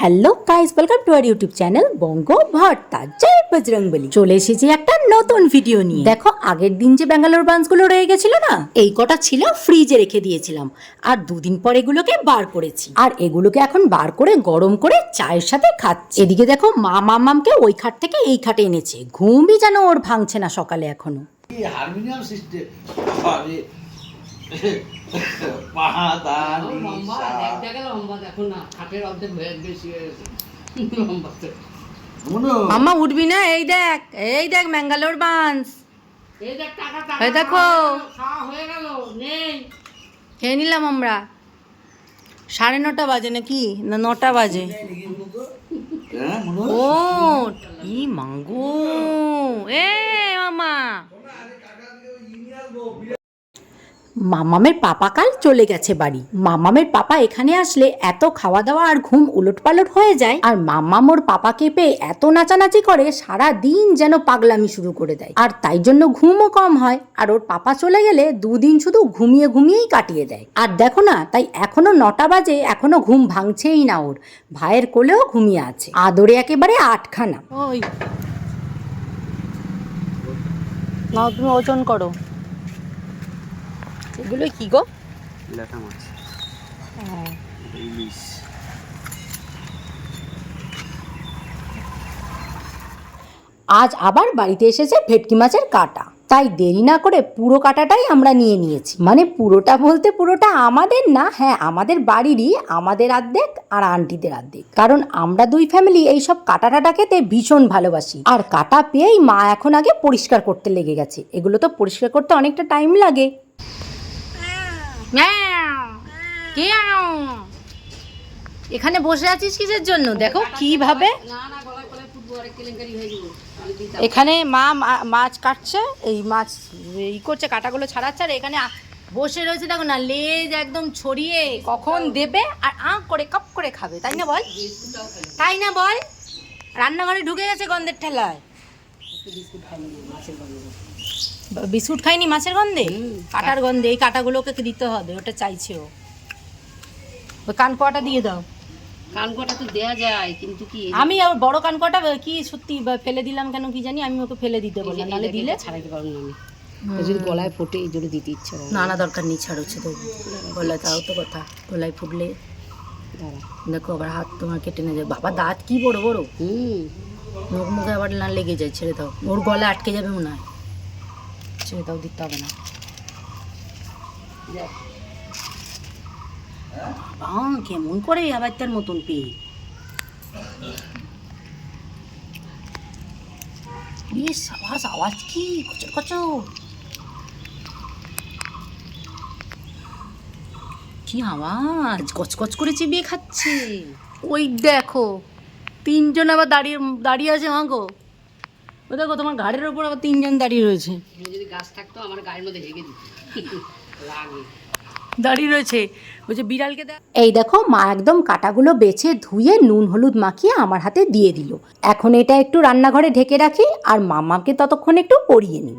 Hello guys welcome to our YouTube channel Bongo Bhorta জয় বজরংবলী চলে এসেছি একটা নতুন ভিডিও নিয়ে। দেখো, আগের দিন যে ব্যাঙ্গালোর বান্সগুলো রয়ে গেছিল না, এই কটা ছিল ফ্রিজে রেখে দিয়েছিলাম। আর দুদিন পর এগুলোকে বার করেছি। আর এগুলোকে এখন বার করে, গরম করে চায়ের সাথে খাচ্ছি। এদিকে দেখো, মা মামামকে ওই খাট থেকে এই খাটে এনেছে। ঘুমই যেন ওর ভাঙছে না সকালে এখনও। হারমোনিয়াম সিস্টেম মাম্মা উঠবি না এই দেখ এই দেখ ম্যাঙ্গালোর বান্স। এই দেখ টাকা টাকা। এই দেখো। খাওয়া হয়ে গেল নেই। খেয়ে নিলাম আমরা। সাড়ে নটা বাজে নাকি? না নটা বাজে। ও ই মাঙ্গু। এ মামা মামামের পাপা কাল চলে গেছে বাড়ি। মামামের পাপা এখানে আসলে এত খাওয়া দাওয়া আর ঘুম উলট পালট হয়ে যায়, আর মামাম ওর পাপাকে পেয়ে এত নাচানাচি করে সারা দিন যেন পাগলামি শুরু করে দেয়। আর তাই জন্য ঘুমও কম হয়, আর ওর পাপা চলে গেলে দুদিন শুধু ঘুমিয়ে ঘুমিয়েই কাটিয়ে দেয়। আর দেখো না, তাই এখনও নটা বাজে, এখনও ঘুম ভাঙছেই না ওর। ভাইয়ের কোলেও ঘুমিয়ে আছে। আদরে একেবারে আটখানা। ওই। তুমি ওজন করো। এগুলো কি গো? লেটা মাছ। ইলিশ। আজ আবার বাড়িতে এসেছে ভেটকি মাছের কাটা। তাই দেরি না করে পুরো কাটাটাই আমরা নিয়ে নিয়েছি। মানে পুরোটা বলতে পুরোটা আমাদের না হ্যাঁ আমাদের বাড়িরই আমাদের অর্ধেক আর আন্টিদের অর্ধেক কারণ আমরা দুই ফ্যামিলি এইসব কাটা টাটা খেতে ভীষণ ভালোবাসি। আর কাটা পেয়েই মা এখন আগে পরিষ্কার করতে লেগে গেছে। এগুলো তো পরিষ্কার করতে অনেকটা টাইম লাগে। এখানে বসে আছিস কিসের জন্য? দেখো, কীভাবে? এখানে মা মাছ কাটছে, এই মাছ ই করছে, কাটাগুলো ছাড়াচ্ছে, আর এখানে বসে রয়েছে, দেখো না, লেজ একদম ছড়িয়ে কখন দেবে আর আঁ করে, কাপ করে খাবে, তাই না বল? তাই না বল? রান্নাঘরে ঢুকে গেছে গন্ধের ঠেলায়। বিস্কুট খাইনি মাছের গন্ধ? কাটার গন্ধে এই কাটাগুলোকে দিতে হবে? ওটা চাইছে ও। ওই কানকোয়াটা দিয়ে দাও। কানকটা তো দেয়া যায় কিন্তু কি? আমি আর বড় কানকোয়াটা কি সত্যি বা ফেলে দিলাম কেন কি জানি আমি ওকে ফেলে দিতে বললাম নাহলে দিলে ছাড়াইতে পারব না আমি। যদি গলায় ফোটে এই জন্য দিতে ইচ্ছে করে না। না দরকার নেই ছাড়ছে তো গলায় তাও তো কথা। গলায় ফুটলে দেখো আবার হাত তোমার কেটে নিয়ে যায় বাবা দাঁত কি বড় বড়? হুম। মুখ মুখে আবার না লেগে যায় ছেড়ে দাও। ওর গলা আটকে যাবে মনে হয়। দাও দিতে হবে না। কেমন করে আবার তার মতন পেয়ে। বেশ আওয়াজ কি? কচর কচর। কি আওয়াজ? কচকচ করে চিবিয়ে খাচ্ছে। ওই দেখো, তিনজন আবার দাঁড়িয়ে দাঁড়িয়ে আছে, মা গো। ও দেখো তোমার ঘাড়ের ওপর আবার তিনজন দাঁড়িয়ে রয়েছে। যদি গাছ থাকতো আমার গাড়ির মধ্যে হেগে লাগে। দাঁড়িয়ে রয়েছে। বলছে বিড়ালকে এই দেখো মা একদম কাটাগুলো বেছে ধুয়ে নুন হলুদ মাখিয়ে আমার হাতে দিয়ে দিল। এখন এটা একটু রান্নাঘরে ঢেকে রাখি আর মামাকে ততক্ষণ একটু পরিয়ে নিই।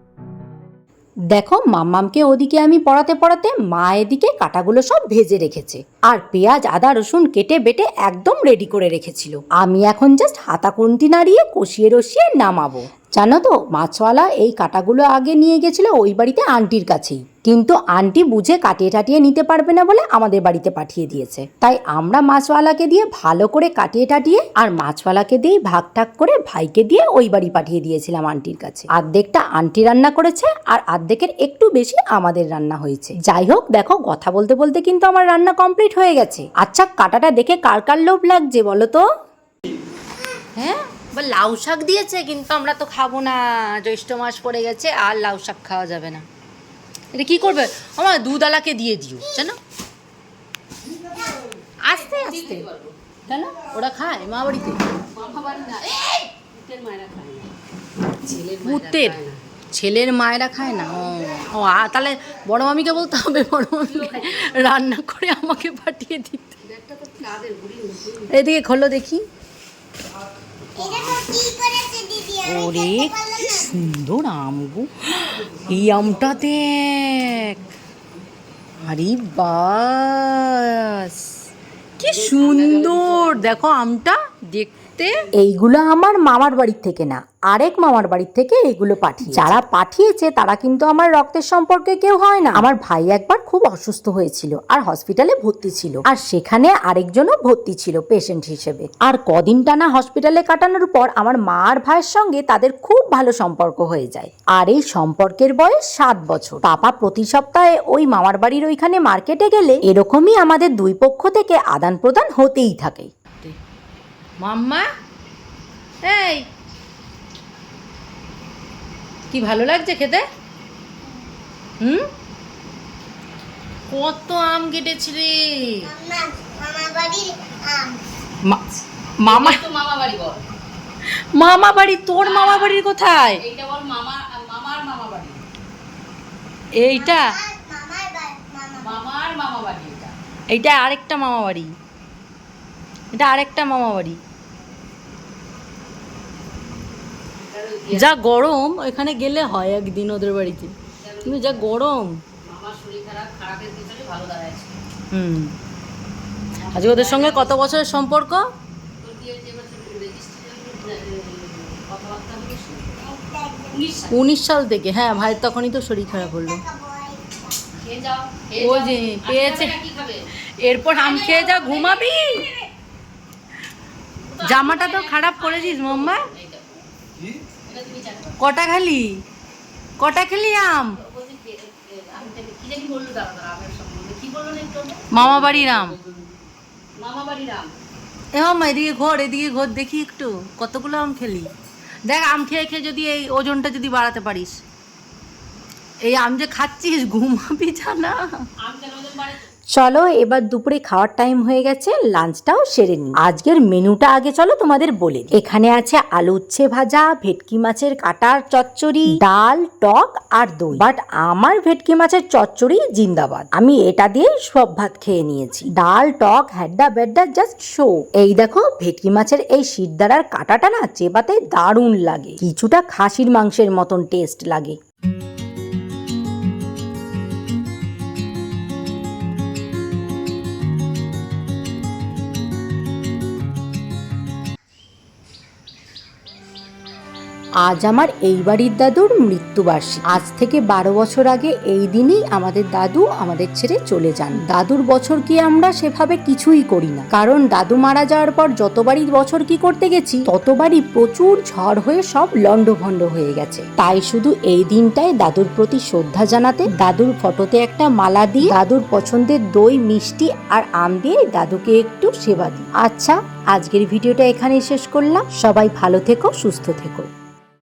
দেখো, মাম্মামকে ওদিকে আমি পড়াতে পড়াতে মা এদিকে কাটাগুলো সব ভেজে রেখেছে আর পেঁয়াজ, আদা, রসুন কেটে বেটে একদম রেডি করে রেখেছিল। আমি এখন জাস্ট হাতা কুন্তি নাড়িয়ে কষিয়ে রসিয়ে নামাবো। জানো তো, মাছওয়ালা এই কাটাগুলো আগে নিয়ে গেছিল ওই বাড়িতে আন্টির কাছেই। কিন্তু আন্টি বুঝে কাটিয়ে টাটিয়ে নিতে পারবে না বলে আমাদের বাড়িতে পাঠিয়ে দিয়েছে। তাই আমরা মাছওয়ালাকে দিয়ে ভালো করে কাটিয়ে টাটিয়ে আর মাছওয়ালাকে দিয়ে ভাগ ঠাক করে ভাইকে দিয়ে ওই বাড়ি পাঠিয়ে দিয়েছিলাম আন্টির কাছে। অর্ধেকটা আন্টি রান্না করেছে আর অর্ধেকের একটু বেশি আমাদের রান্না হয়েছে। যাই হোক, দেখো, কথা বলতে বলতে কিন্তু আমার রান্না কমপ্লিট হয়ে গেছে। আচ্ছা কাটাটা দেখে কার কার লোভ লাগছে বলো তো? হ্যাঁ? বা লাউ শাক দিয়েছে, কিন্তু আমরা তো খাব না। জ্যৈষ্ঠ মাস পড়ে গেছে, আর লাউ শাক খাওয়া যাবে না। এটা কি করবে? আমার দুধওয়ালাকে দিয়ে দিও, জানো? আস্তে আস্তে। কেন ওরা খায়, মা বাড়িতে। পুতের। ছেলের মায়েরা খায় না। ও তাহলে বড় মামিকে বলতে হবে, বড় মামিকে রান্না করে আমাকে পাঠিয়ে দিতে। এদিকে খোলো দেখি এটা তো কি করেছে দিদি আমি ওরে। সুন্দর আম গো এই আমটা দেখ আরে বাস কি সুন্দর দেখো আমটা দেখতে এইগুলো আমার মামার বাড়ির থেকে না আরেক মামার বাড়ির থেকে এইগুলো পাঠিয়ে যারা পাঠিয়েছে তারা কিন্তু আমার রক্তের সম্পর্কে কেউ হয় না। আমার ভাই একবার খুব অসুস্থ হয়েছিল আর হসপিটালে ভর্তি ছিল। আর সেখানে আরেকজনও ভর্তি ছিল পেশেন্ট হিসেবে। আর কদিন টানা হসপিটালে কাটানোর পর আমার মা আর ভাইয়ের সঙ্গে তাদের খুব ভালো সম্পর্ক হয়ে যায়। আর এই সম্পর্কের বয়স সাত বছর। পাপা প্রতি সপ্তাহে ওই মামার বাড়ির ওইখানে মার্কেটে গেলে এরকমই আমাদের দুই পক্ষ থেকে আদান প্রদান হতেই থাকে। মাম্মা? এই! কি ভালো লাগছে খেতে? হুম? কত আম কেটেছি রে মামা মামা বাড়ি বল। মামা বাড়ি তোর মামা বাড়ির কোথায়? এইটা বল মামা মামার মামা বাড়ি। এইটা? আর মামার বাড়ি। মামা বাড়ি এটা। এইটা আরেকটা মামা বাড়ি। এটা আরেকটা মামা বাড়ি। যা গরম এখানে গেলে হয় একদিন ওদের বাড়িতে। কিন্তু যা গরম। মামার শরীর খারাপ খারাপের পিছনে ভালো দাঁড়াচ্ছে হুম। আজকে ওদের সঙ্গে কত বছরের সম্পর্ক? উনিশ সাল থেকে। হ্যাঁ ভাইয়ের তখনই তো শরীর খারাপ হলো। যাও। যে, পেয়েছে। এরপর আম খেয়ে যা ঘুমাবি? জামাটা তো খারাপ করেছিস মোম্মা এই দেখো। এটা তুমি চাটবে কটা খালি? কটা খেলি আম? মামা বাড়ির আম। এ মামা, এদিকে ঘোর এদিকে ঘোর, দেখি একটু, কতগুলো আম খেলি? দেখ, আম খেয়ে খেয়ে যদি এই ওজনটা যদি বাড়াতে পারিস। এই আম যে খাচ্ছিস, ঘুমাবি জানা। চলো, এবার দুপুরে খাওয়ার টাইম হয়ে গেছে লাঞ্চটাও সেরে নিই। আজকের মেনুটা আগে চলো, তোমাদের বলে দিই। এখানে আছে আলু উচ্ছে ভাজা, ভেটকি মাছের কাটার চচ্চড়ি, ডাল, টক আর দই। বাট আমার ভেটকি মাছের চচ্চড়ি জিন্দাবাদ। আমি এটা দিয়ে সব ভাত খেয়ে নিয়েছি। ডাল, টক, হ্যাড্ডা বেড্ডা জাস্ট শো এই দেখো, ভেটকি মাছের এই শিরদাঁড়ার কাটাটা না, চেবাতে দারুণ লাগে। কিছুটা খাসির মাংসের মতন টেস্ট লাগে। আজ আমার এই বাড়ির দাদুর মৃত্যুবার্ষিকী। আজ থেকে বারো বছর আগে এই দিনই আমাদের দাদু আমাদের ছেড়ে চলে যান। দাদুর বছর কি আমরা সেভাবে কিছুই করি না। কারণ দাদু মারা যাওয়ার পর যতবারই বছর কি করতে গেছি, ততবারই প্রচুর ঝড় হয়ে সব লণ্ডভণ্ড হয়ে গেছে। তাই শুধু এই দিনটায় দাদুর প্রতি শ্রদ্ধা জানাতে, দাদুর ফটোতে একটা মালা দিয়ে দাদুর পছন্দের দই, মিষ্টি আর আম দিয়ে দাদুকে একটু সেবা দিই। আচ্ছা আজকের ভিডিওটা এখানেই শেষ করলাম। সবাই ভালো থেকো, সুস্থ থেকো।